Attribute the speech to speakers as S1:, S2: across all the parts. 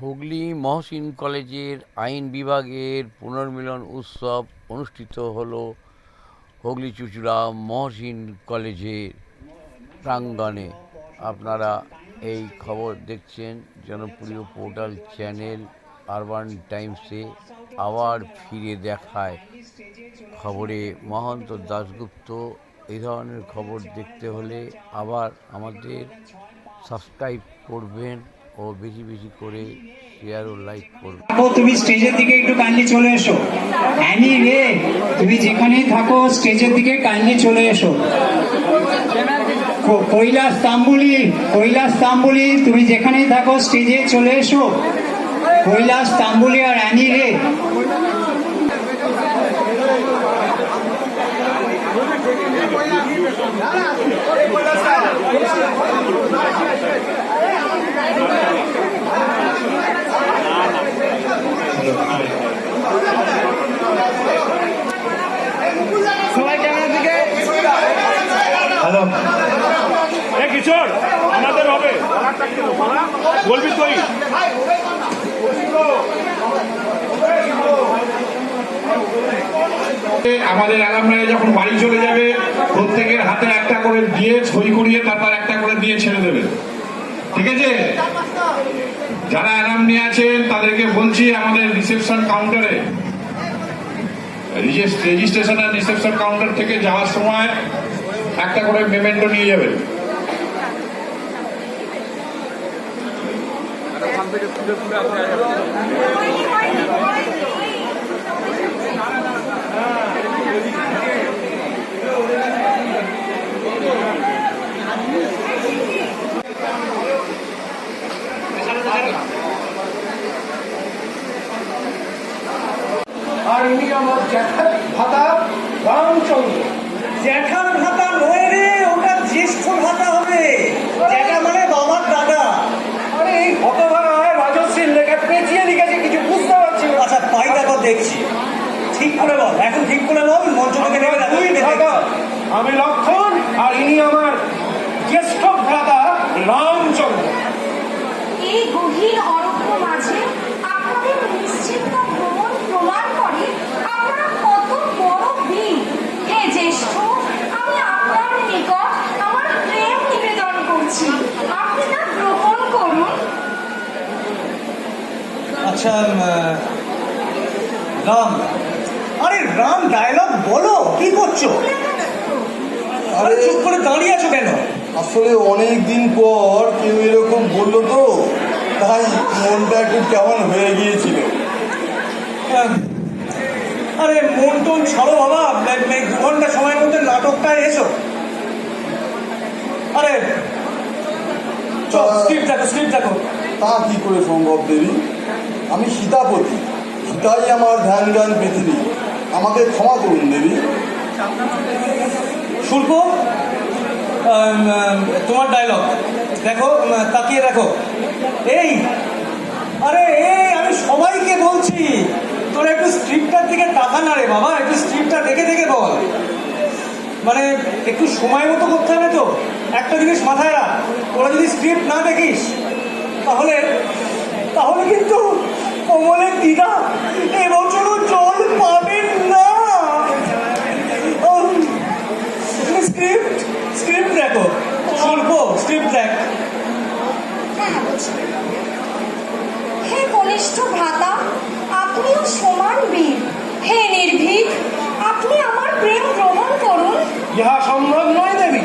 S1: হুগলি মহসিন কলেজের আইন বিভাগের পুনর্মিলন উৎসব অনুষ্ঠিত হলো হুগলি চুঁচুড়া মহসিন কলেজের প্রাঙ্গণে। আপনারা এই খবর দেখছেন জনপ্রিয় পোর্টাল চ্যানেল আরবান টাইমসে। আবার ফিরে দেখায় খবরে মহন্ত দাশগুপ্ত। এই ধরনের খবর দেখতে হলে আবার আমাদের সাবস্ক্রাইব করবেন। ও বেশি বেশি করে শেয়ার ও লাইক করবেন
S2: থাকো, তুমি স্টেজের দিকে একটু কাইন্ডলি চলে এসো। অ্যানি রে, তুমি যেখানেই থাকো, স্টেজের দিকে কাইন্ডলি চলে এসো। কৈলাস তাম্বুলি কৈলাস তাম্বুলি, তুমি যেখানেই থাকো, স্টেজে চলে এসো। কৈলাস তাম্বুলি আর অ্যানি রে।
S3: সবাই ক্যামেরার দিকে
S2: হ্যালো।
S3: এ কিশোর আমাদের হবে। বলবি তুই।
S4: আমাদের অ্যালামনায় যখন বাড়ি চলে যাবে প্রত্যেকের হাতে একটা করে দিয়ে সই করিয়ে তারপর একটা করে দিয়ে ছেড়ে দেবে। ঠিক আছে? যারা অ্যালাম নিয়ে আছেন, তাদেরকে বলছি আমাদের রিসেপশন কাউন্টারে রেজিস্ট্রেশন আর রিসেপশন কাউন্টার থেকে যাওয়ার সময় একটা করে পেমেন্টও নিয়ে যাবেন।
S5: আর আমার জ্যাঠার ভাতা রামচন্দ্র
S6: জ্যাঠার ভাতা নয় রে ওটা জ্যেষ্ঠ ভাতা হবে জ্যাঠা মানে বাবার দাদা
S5: আরে এই হতভাগায় রাজশ্রীর লেখা পেঁচিয়ে লিখেছে কিছু বুঝতে পারছি
S6: আচ্ছা পাই দেখো দেখছি ঠিক করে বল এখন ঠিক করে বল মঞ্চ থেকে
S5: দুই ভাতা আমি লক্ষণ আর ইনি আমার জ্যেষ্ঠ ভ্রাতা রামচন্দ্র
S7: এই গহীন অরণ্য মাঝে আপনাদের নিশ্চিন্ত ভ্রমণ প্রমাণ করে আপনারা কত বড় বীর হে জ্যেষ্ঠ আমি আপনার নিকট আমার প্রেম নিবেদন করছি। আপনি তা গ্রহণ করুন।
S6: আচ্ছা রাম। আরে রাম ডায়লগ বলো কি করছ? আরে চুপ করে দাঁড়িয়ে আছো কেন?
S8: আসলে অনেক দিন পর কেউ এরকম বলল তো। মনটা একটু কেমন হয়ে গিয়েছিল।
S6: আরে মন টন ছাড়ো বাবা। দু ঘণ্টা সময়ের মধ্যে নাটকটা এসো। আরে চল স্ক্রিপ্ট দেখো স্ক্রিপ্ট দেখো।
S8: তা কি করে সম্ভব দেবী? আমি সীতাপতি। সীতাই আমার ধ্যান জ্ঞান পৃথিবী। আমাকে ক্ষমা করুন দেবী।
S6: শুল্ক তোমার ডায়লগ দেখো তাকিয়ে দেখো। এই আরে এই আমি সবাইকে বলছি তোরা একটু স্ক্রিপ্টটার দিকে তাকা না রে বাবা একটু স্ক্রিপ্টটা দেখে দেখে বল মানে একটু সময় মতো করতে হবে তো। একটা জিনিস মাথায় রাখ, ওরা যদি স্ক্রিপ্ট না দেখিস, তাহলে তাহলে কিন্তু কমলের দিদা এবছরও জল পাবেন না। স্ক্রিপ্ট স্ক্রিপ্ট দেখো শুল্ক স্ক্রিপ্ট দেখ।
S7: হ্যাঁ হে কনিষ্ঠ ভ্রাতা আপনিও সমান বীর। হে নির্ভীক আপনি আমার প্রেম গ্রহণ
S5: ইহা সম্ভব নয় দেবী।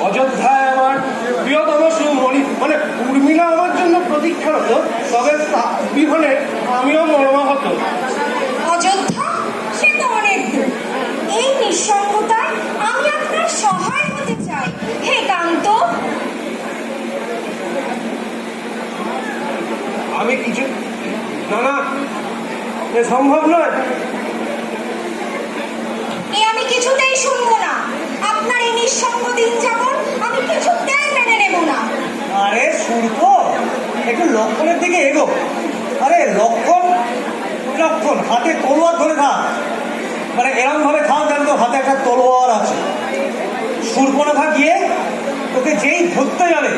S5: অযোধ্যায় আমার প্রিয়তম সুমণি। মানে উর্মিলা আমার জন্য প্রতীক্ষারত তবে বিহনে আমিও মর্মাহত।
S7: অযোধ্যা? সে তো অনেক দূর। এই নিঃসঙ্গতায় আমি আপনার সহায় হতে চাই। হে কান্ত!
S5: আমি কিছু না না এ সম্ভব নয়।
S7: এ আমি কিছুতেই শুনব না। নিঃসঙ্গ দিন যাপন আমি কিছুতেই মেনে নেব না।
S6: আরে শুল্ক একটু লক্ষণের দিকে এগো। আরে লক্ষণ? লক্ষণ হাতে তলোয়ার ধরে থাক। মানে এরকম ভাবে থাক যেন তোর হাতে একটা তলোয়ার আছে। সুরপনখা গিয়ে তোকে যেই ধরতে যাবে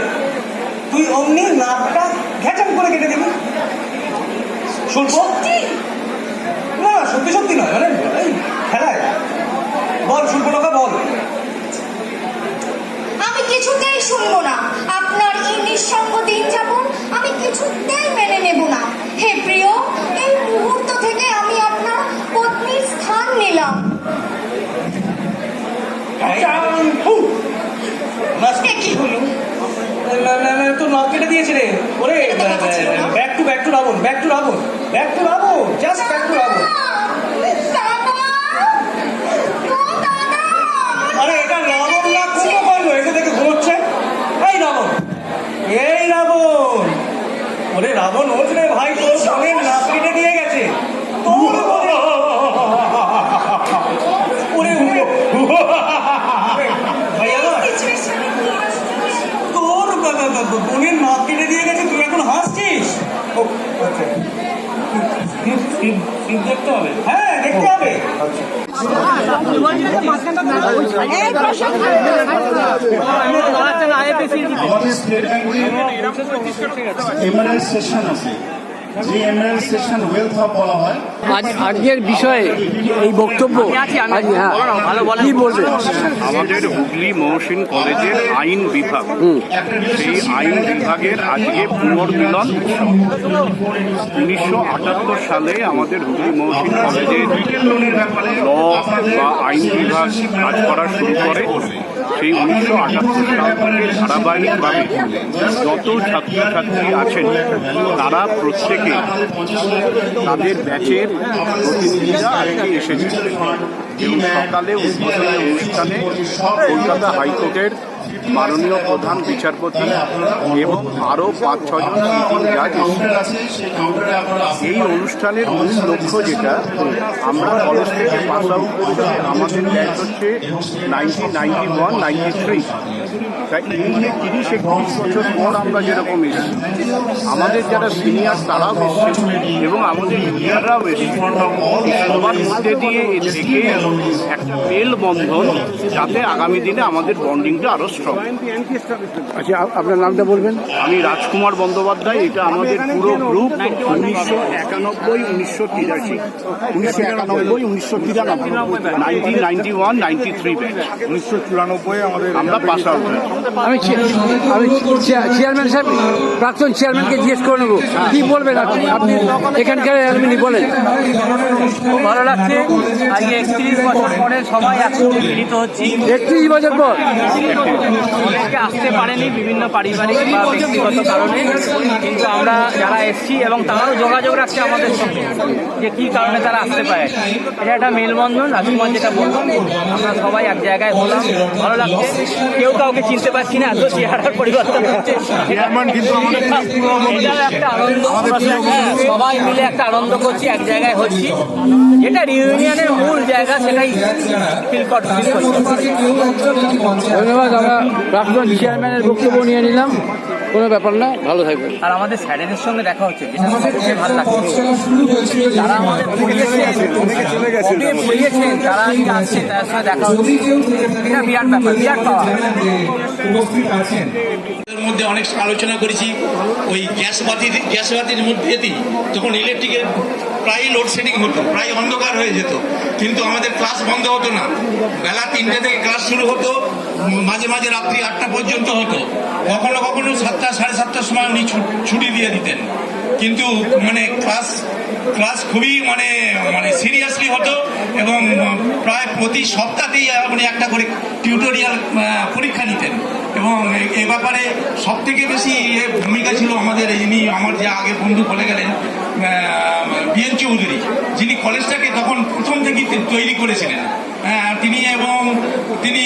S6: তুই অমনি নাকটা খেচাম করে কেটে দেবে। না না, সত্যি সত্যি নয়। মানে এই খেলায় বল শুনব বল
S7: আমি কিছুতেই শুনব না। আপনার এই নিঃসঙ্গ দিন যাপন আমি কিছুতেই মেনে নেব না। হে প্রিয় এই মুহূর্ত থেকে আমি আপনার পত্নীর স্থান নিলাম। কি? হলো?
S6: তো নাক কেটে দিয়েছে ওরে
S7: না।
S6: Back to back to Ravan back to Ravan back to Ravan just back to ওরে রাবণ ওঠ রে ভাই তোর নাক কেটে দিয়ে গেছে ওরে? তোর বোনের নাক কেটে দিয়ে গেছে, তুই এখন হাসছিস আচ্ছা। দেখতে হবে হ্যাঁ দেখতে হবে
S9: আমাদের স্টেট ব্যাংকে এমআরআই সেশন আছে। হয়।
S1: আজকের বিষয়ে এই বক্তব্য। হ্যাঁ। কি বলবেন
S10: আমাদের হুগলি মহসিন কলেজের আইন বিভাগ। সেই আইন বিভাগের আজকে পুনর্মিলন। উনিশশো আটাত্তর সালে আমাদের হুগলি মহসিন কলেজের ল বা আইন বিভাগ কাজ করা শুরু করে। সেই উনিশশো আটাত্তর সাল থেকে ধারাবাহিকভাবে যত ছাত্রছাত্রী আছেন, তারা প্রত্যেকে তাদের ব্যাচের প্রতিনিধিরা আজকে এসেছে এবং সকালে উদ্বোধনের অনুষ্ঠানে কলকাতা হাইকোর্টের মাননীয় প্রধান বিচারপতি এবং আরও পাঁচ, ছজন সিটিং জাজ এই অনুষ্ঠানের মূল লক্ষ্য যেটা, আমরা কলেজ থেকে পাস আউট করেছি, আমাদের ব্যাচ হচ্ছে nineteen ninety one ninety three তাই এই যে তিরিশ, একত্রিশ বছর পর আমরা যেরকম এসেছি, আমাদের যারা সিনিয়র তারাও এসছে এবং আমাদের জুনিয়ররাও এসছে সবার মধ্যে দিয়ে এ থেকে একটা মেল বন্ধন যাতে আগামী দিনে আমাদের বন্ডিংটা আরও স্ট্রং
S1: আচ্ছা আপনার নামটা বলবেন?
S10: আমি রাজকুমার বন্দ্যোপাধ্যায় এটা আমাদের পুরো গ্রুপ উনিশশো একানব্বই উনিশশো তিরাশি। উনিশশো একানব্বই উনিশশো তিরানব্বই। Nineteen ninety one ninety three batch
S3: উনিশশো চুরানব্বই আমাদের
S10: আমরা পাস আউট
S1: আমি আমি চেয়ারম্যান সাহেব প্রাক্তন চেয়ারম্যানকে জিজ্ঞেস করে নেব। কি বলবেন আপনি? আপনি এখানকার অ্যালুমিনি বলেন।
S11: খুব ভালো লাগছে। আজকে একত্রিশ বছর পরে সবাই একসঙ্গে মিলিত হচ্ছি।
S1: একত্রিশ বছর পর?
S11: অনেকে আসতে পারেনি বিভিন্ন পারিবারিক বা ব্যক্তিগত কারণে। আমরা যারা এসছি এবং তারাও যোগাযোগ রাখছে আমাদের সঙ্গে যে কী কারণে তারা আসতে পারে। এটা একটা মেলবন্ধন রাজকুমার যেটা বললাম আমরা সবাই এক জায়গায় হলাম ভালো লাগছে। কেউ কাউকে চিনতে পারছি না এত চেহারার পরিবর্তন হচ্ছে। এটাও একটা আনন্দ সবাই মিলে একটা আনন্দ করছি এক জায়গায় হচ্ছি। যেটা রিউনিয়নের মূল জায়গা সেটাই ফিল করছি।
S1: ধন্যবাদ আমরা প্রাক্তন চেয়ারম্যানের বক্তব্য নিয়ে নিলাম। কোনো ব্যাপার না ভালো থাকবেন।
S11: আর আমাদের স্যারেদের সঙ্গে দেখা হচ্ছে ভালো লাগছে। যারা আমাদের পড়িয়েছেন কবে পড়িয়েছেন আসছে তার সঙ্গে দেখা হচ্ছে। এটা বিরাট ব্যাপার বিরাট পাওয়া।
S12: এর মধ্যে অনেক আলোচনা করেছি ওই গ্যাস বাতি গ্যাস বাতির মধ্যেতেই তখন ইলেকট্রিকের প্রায় লোডশেডিং হতো প্রায় অন্ধকার হয়ে যেত কিন্তু আমাদের ক্লাস বন্ধ হতো না। বেলা তিনটে থেকে ক্লাস শুরু হতো মাঝে মাঝে রাত্রি আটটা পর্যন্ত হতো। কখনো কখনো সাতটা, সাড়ে সাতটার সময় উনি ছুটি দিয়ে দিতেন। কিন্তু মানে ক্লাস ক্লাস খুবই মানে মানে সিরিয়াসলি হতো এবং প্রায় প্রতি সপ্তাহতেই উনি একটা করে টিউটোরিয়াল পরীক্ষা নিতেন। এবং এ- ব্যাপারে সব থেকে বেশি ভূমিকা ছিল আমাদের যিনি আমার যে আগে বন্ধু বলে গেলেন বিএন চৌধুরী। যিনি কলেজটাকে তখন প্রথম থেকেই তে- তৈরি করেছিলেন। হ্যাঁ, তিনি এবং তিনি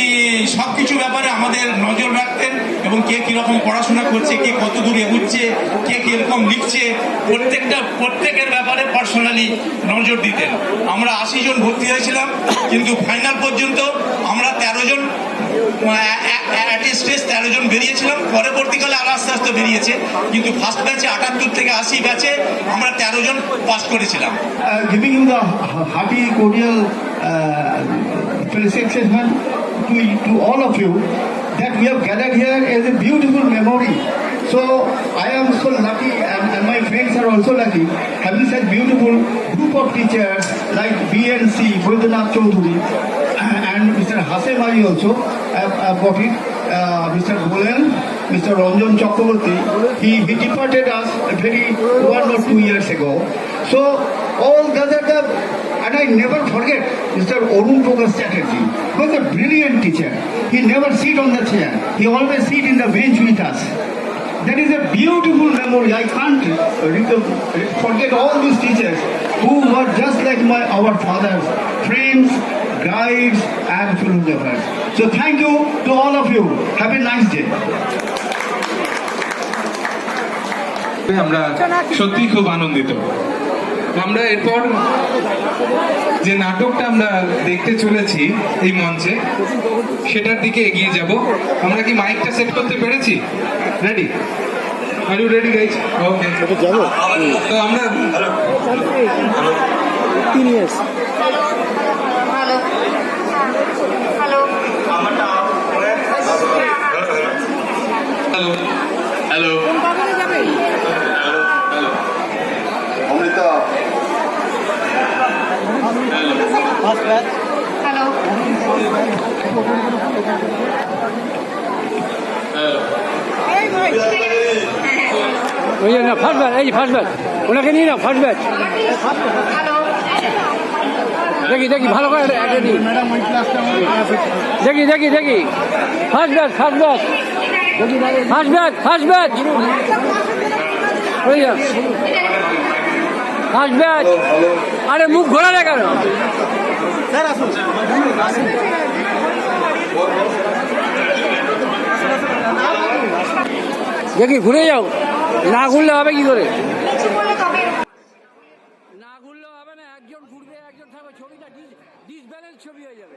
S12: সব কিছু ব্যাপারে আমাদের নজর রাখতেন এবং কে কীরকম পড়াশোনা করছে কে কত দূর এগুচ্ছে কে কীরকম লিখছে প্রত্যেকটা প্রত্যেকের ব্যাপারে পার্সোনালি নজর দিতেন। আমরা আশি জন ভর্তি হয়েছিলাম কিন্তু ফাইনাল পর্যন্ত আমরা তেরো জন তেরো জন বেরিয়েছিলাম পরবর্তীকালে আরও আস্তে আস্তে বেরিয়েছে কিন্তু ফার্স্ট ব্যাচে আটাত্তর থেকে আশি ব্যাচে আমরা তেরো জন পাস করেছিলাম
S13: uh, uh, that we have gathered here as a beautiful memory So I am so lucky and, and my friends are also lucky having such beautiful group of teachers like BNC, Baidyanath Chaudhuri and Mr. Hasem Ali also have, have got it. Uh, Mr. Golen, Mr. Ranjan Chakraborty, he, he departed us very one or two years ago. So all are the, and I never forget Mr. Arun Prakash Chatterjee, was a brilliant teacher. He never sit on the chair. He always sit in the bench with us. That is a beautiful memory. I can't forget all these teachers who were just like my our fathers, friends, guides, and philosophers. So thank you to all of you. Have a nice day.
S14: আমরা সত্যি খুব আনন্দিত। আমরা এরপর যে নাটকটা আমরা দেখতে চলেছি এই মঞ্চে সেটার দিকে এগিয়ে যাব। আমরা কি মাইকটা সেট করতে পেরেছি? Ready are you ready guys okay তো আমরা হ্যালো হ্যালো
S8: অমৃতা
S15: হ্যালো
S16: ওই না ফার্স্ট ব্যাচ এই ফার্স্ট ব্যাচ ওনাকে নিয়ে নাও ফার্স্ট ব্যাচ
S15: হ্যালো
S16: দেখি দেখি ভালো করে দেখি দেখি। দেখি first batch first batch first batch first batch ওই ফার্স্ট ব্যাচ। আরে মুখ ঘোরালে কেন দেখি ঘুরে যাও। না ঘুরলে হবে কি করে? না ঘুরলেও হবে না একজন ঘুরবে একজন থাকবে। ছবিটা ডিসব্যালেন্স ছবি হয়ে যাবে।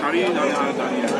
S6: দাঁড়িয়ে দাঁড়িয়ে
S17: এই ছবিগুলো কার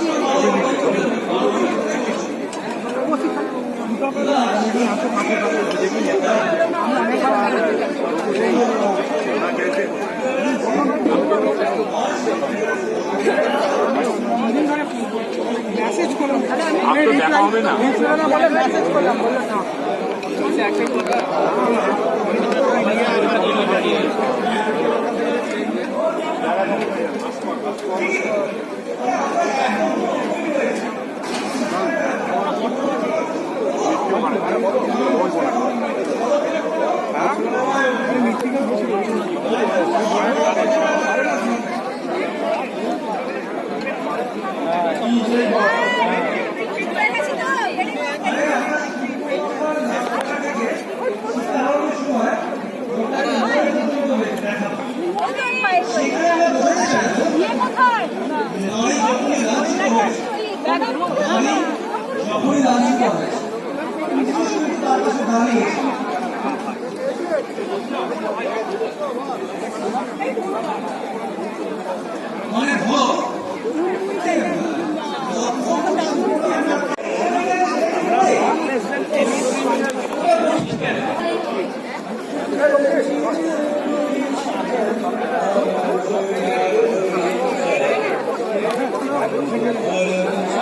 S6: হবে না মানে ভোগ Thank
S8: you.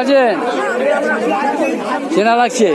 S8: ভালো আছেন? চেনা লাগছে?